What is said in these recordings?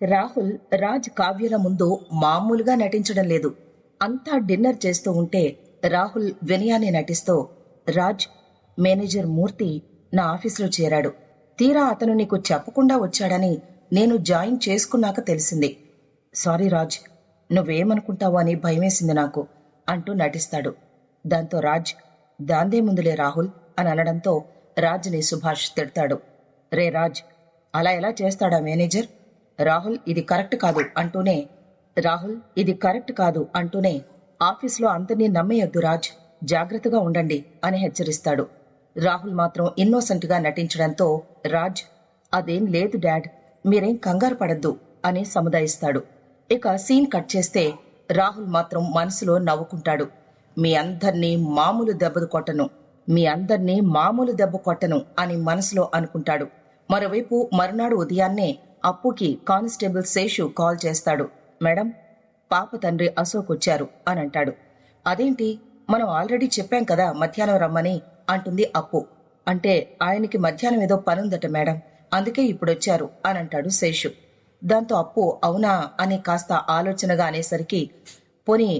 రాహుల్ రాజ్ కావ్యల ముందు మామూలుగా నటించడం లేదు. అంతా డిన్నర్ చేస్తూ ఉంటే రాహుల్ వినయాన్ని నటిస్తూ రాజ్ మేనేజర్ మూర్తి నా ఆఫీసులో చేరాడు. తీరా అతను నీకు చెప్పకుండా వచ్చాడని నేను జాయిన్ చేసుకున్నాక తెలిసింది. సారీ రాజ్ నువ్వేమనుకుంటావో అని భయమేసింది నాకు అంటూ నటిస్తాడు. దాంతో రాజ్ దాందే ముందులే రాహుల్ అని అనడంతో రాజ్ని సుభాష్ తిడతాడు. రే రాజ్ అలా ఎలా చేస్తాడా మేనేజర్? రాహుల్ ఇది కరెక్ట్ కాదు అంటూనే రాహుల్ ఇది కరెక్ట్ కాదు అంటూనే ఆఫీస్లో అందరినీ నమ్మేయొద్దు రాజ్ జాగ్రత్తగా ఉండండి అని హెచ్చరిస్తాడు. రాహుల్ మాత్రం ఇన్నోసెంట్గా నటించడంతో రాజ్ అదేం లేదు డాడ్ మీరేం కంగారు పడద్దు అని సముదాయిస్తాడు. ఇక సీన్ కట్ చేస్తే రాహుల్ మాత్రం మనసులో నవ్వుకుంటాడు. మీ అందర్నీ మామూలు దెబ్బలు కొట్టను మీ అందర్నీ మామూలు దెబ్బ కొట్టను అని మనసులో అనుకుంటాడు. మరోవైపు మరునాడు ఉదయాన్నే అప్పుకి కానిస్టేబుల్ శేషు కాల్ చేస్తాడు. మేడం పాప తండ్రి అశోక్ వచ్చారు అని అంటాడు. అదేంటి? మనం ఆల్రెడీ చెప్పాం కదా మధ్యాహ్నం రమ్మని అంటుంది అప్పు. అంటే ఆయనకి మధ్యాహ్నం ఏదో పనుందట మేడం అందుకే ఇప్పుడొచ్చారు అని అంటాడు శేషు. దాంతో అప్పు అవునా అని కాస్త ఆలోచనగా అనేసరికి పోనీ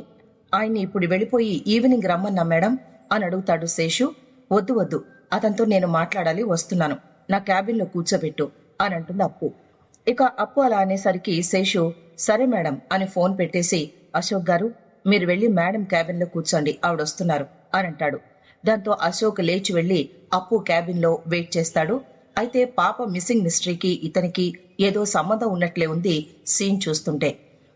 ఆయన్ని ఇప్పుడు వెళ్ళిపోయి ఈవినింగ్ రమ్మన్నా మేడం అని అడుగుతాడు శేషు. వద్దు వద్దు అతనితో నేను మాట్లాడాలి వస్తున్నాను. నా క్యాబిన్లో కూర్చోబెట్టు అని అంటుంది అప్పు. ఇక అప్పు అలా అనేసరికి శేషు సరే మేడం అని ఫోన్ పెట్టేసి అశోక్ గారు మీరు వెళ్ళి మేడం క్యాబిన్లో కూర్చోండి ఆవిడ వస్తున్నారు అని అంటాడు దాంతో అశోక్ లేచి వెళ్ళి అప్పు క్యాబిన్లో వెయిట్ చేస్తాడు. అయితే పాప మిస్సింగ్ మిస్టరీకి ఇతనికి ఏదో సంబంధం ఉన్నట్లే ఉంది సీన్ చూస్తుంటే.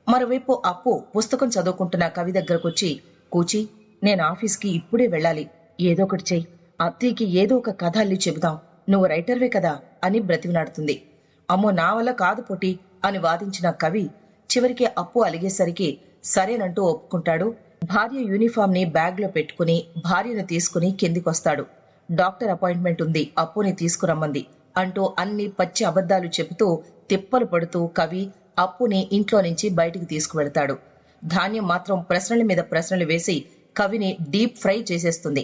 మరోవైపు అప్పు పుస్తకం చదువుకుంటున్న కవి దగ్గరకొచ్చి కూచి నేను ఆఫీస్కి ఇప్పుడే వెళ్ళాలి ఏదో ఒకటి చెయ్యి అత్తయ్యకి ఏదో ఒక కథ అల్లి చెబుదాం. నువ్వు రైటర్వే కదా అని బ్రతివినాడుతుంది అమ్మో నా వల్ల కాదు పొటి అని వాదించిన కవి చివరికి అప్పు అలిగేసరికి సరేనంటూ ఒప్పుకుంటాడు. భార్య యూనిఫామ్ని బ్యాగ్లో పెట్టుకుని భార్యను తీసుకుని కిందికొస్తాడు. డాక్టర్ అపాయింట్మెంట్ ఉంది అప్పుని తీసుకురమ్మంది అంటూ అన్ని పచ్చి అబద్ధాలు చెబుతూ తిప్పలు పడుతూ కవి అప్పుని ఇంట్లో నుంచి బయటికి తీసుకువెడతాడు. ధాన్యం మాత్రం ప్రశ్నల మీద ప్రశ్నలు వేసి కవిని డీప్ ఫ్రై చేసేస్తుంది.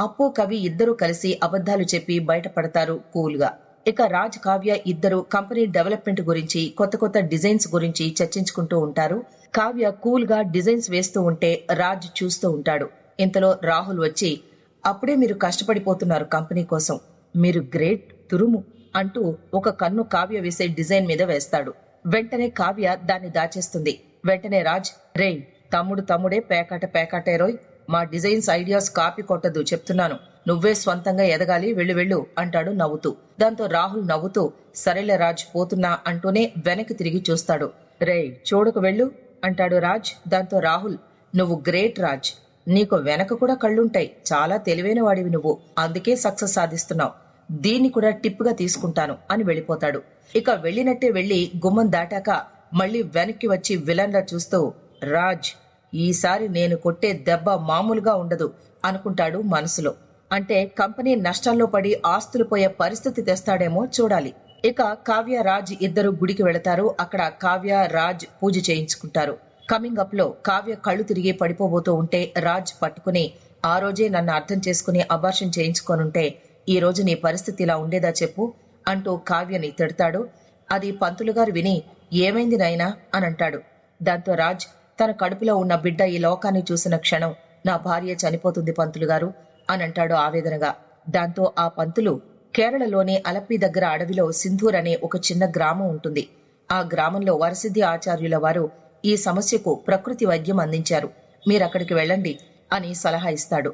అప్పు కవి ఇద్దరూ కలిసి అబద్ధాలు చెప్పి బయటపడతారు కూల్గా. ఇక రాజ్ కావ్య ఇద్దరు కంపెనీ డెవలప్మెంట్ గురించి కొత్త కొత్త డిజైన్స్ గురించి చర్చించుకుంటూ ఉంటారు. కావ్య కూల్గా డిజైన్స్ వేస్తూ ఉంటే రాజ్ చూస్తూ ఉంటాడు. ఇంతలో రాహుల్ వచ్చి అప్పుడే మీరు కష్టపడిపోతున్నారు కంపెనీ కోసం. మీరు గ్రేట్ తురుము అంటూ ఒక కన్ను కావ్య వేసే డిజైన్ మీద వేస్తాడు. వెంటనే కావ్య దాన్ని దాచేస్తుంది. వెంటనే రాజ్ రేయ్ తమ్ముడు తమ్ముడే పేకాట పేకాటేరోయ్ మా డిజైన్స్ ఐడియాస్ కాపీ కొట్టదు చెప్తున్నాను. నువ్వే స్వంతంగా ఎదగాలి వెళ్ళు వెళ్ళు అంటాడు నవ్వుతూ. దాంతో రాహుల్ నవ్వుతూ సరేలే రాజ్ పోతున్నా అంటూనే వెనక్కి తిరిగి చూస్తాడు. రేయ్ చూడకు వెళ్ళు అంటాడు రాజ్. దాంతో రాహుల్ నువ్వు గ్రేట్ రాజ్. నీకు వెనక కూడా కళ్ళుంటాయి. చాలా తెలివైన వాడివి నువ్వు. అందుకే సక్సెస్ సాధిస్తున్నావు. దీన్ని కూడా టిప్గా తీసుకుంటాను అని వెళ్ళిపోతాడు. ఇక వెళ్ళినట్టే వెళ్ళి గుమ్మం దాటాక మళ్ళీ వెనక్కి వచ్చి విలన్లా చూస్తూ రాజ్ ఈసారి నేను కొట్టే దెబ్బ మామూలుగా ఉండదు అనుకుంటాడు మనసులో. అంటే కంపెనీ నష్టాల్లో పడి ఆస్తులు పోయే పరిస్థితి తెస్తాడేమో చూడాలి. ఇక కావ్య రాజ్ ఇద్దరు గుడికి వెళతారు. అక్కడ కావ్య రాజ్ పూజ చేయించుకుంటారు. కమింగ్ అప్లో కావ్య కళ్ళు తిరిగి పడిపోబోతూ ఉంటే రాజ్ పట్టుకుని ఆ రోజే నన్ను అర్థం చేసుకుని అబార్షన్ చేయించుకోనుంటే ఈ రోజు నీ పరిస్థితి ఇలా ఉండేదా చెప్పు అంటూ కావ్యని తిడతాడు. అది పంతులు గారు విని ఏమైంది నాయనా? అని అంటాడు. దాంతో రాజ్ తన కడుపులో ఉన్న బిడ్డ ఈ లోకాన్ని చూసిన క్షణం నా భార్య చనిపోతుంది పంతులు గారు అని అంటాడు ఆవేదనగా. దాంతో ఆ పంతులు కేరళలోని అలప్పి దగ్గర అడవిలో సింధూర్ అనే ఒక చిన్న గ్రామం ఉంటుంది. ఆ గ్రామంలో వరసిద్ధి ఆచార్యుల వారు ఈ సమస్యకు ప్రకృతి వైద్యం అందించారు. మీరక్కడికి వెళ్ళండి అని సలహా ఇస్తాడు.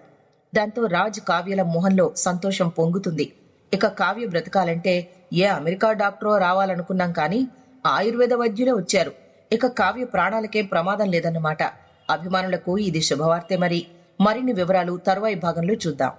దాంతో రాజ్ కావ్యల మొహంలో సంతోషం పొంగుతుంది. ఇక కావ్య బ్రతకాలంటే ఏ అమెరికా డాక్టరో రావాలనుకున్నాం కానీ ఆయుర్వేద వైద్యులే వచ్చారు. ఇక కావ్య ప్రాణాలకే ప్రమాదం లేదన్నమాట. అభిమానులకు ఇది శుభవార్తే మరి. మరిన్ని వివరాలు తరువాయి భాగంలో చూద్దాం.